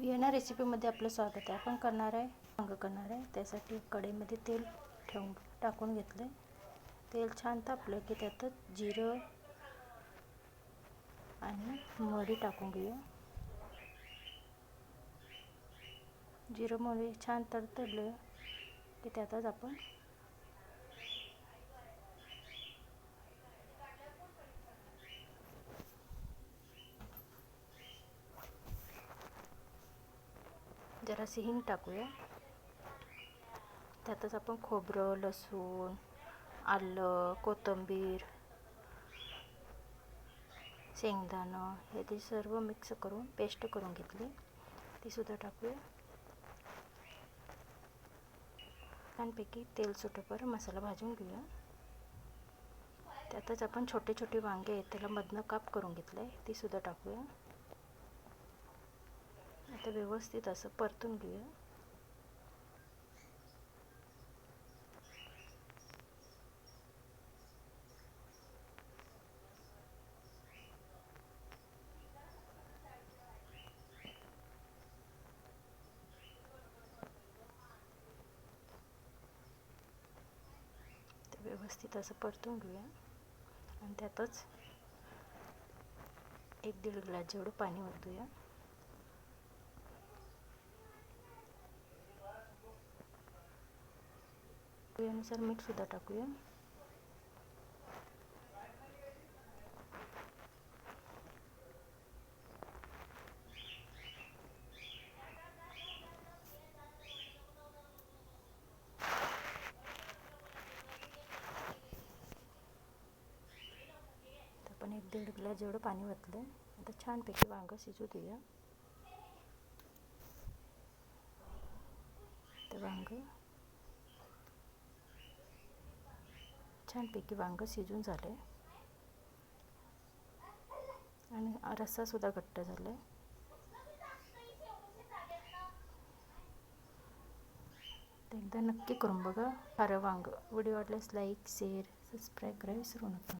येण्या रेसिपीमध्ये आपलं स्वागत आहे. आपण करणार आहे वांग करणार आहे. त्यासाठी कढईमध्ये तेल ठेवून टाकून घेतले तेल छान तापलं की त्यातच जिरं आणि मोहरी टाकून घेऊया. जिरं मोहरी छान तडतडलं की त्यातच आपण जरासे हिंग टाकूया. त्यातच आपण खोबरं लसूण आलं कोथिंबीर शेंगदाणं हे ते सर्व मिक्स करून पेस्ट करून घेतली. तीसुद्धा टाकूया. छानपैकी तेल सुटेपर मसाला भाजून घेऊया. त्यातच आपण छोटे छोटे वांगे आहेत त्याला मधनं काप करून घेतलं आहे तीसुद्धा टाकूया. आता व्यवस्थित असं परतून घेऊया. व्यवस्थित असं परतून घेऊया. आणि त्यातच एक दीड ग्लास जेवढं पाणी ओतूया. यानुसार मीठसुद्धा टाकूया. आपण एक दीड ग्लास जेवढं पाणी ओतलं आता छानपैकी वांगं शिजू देऊया. ते वांगं छानपैकी वांग शिजून झालं आणि रस्सासुद्धा घट्ट झाला आहे एकदा नक्की करून बघा. खारं वांग. व्हिडिओ वाटल्यास लाईक शेअर सबस्क्राईब करायला विसरू नका.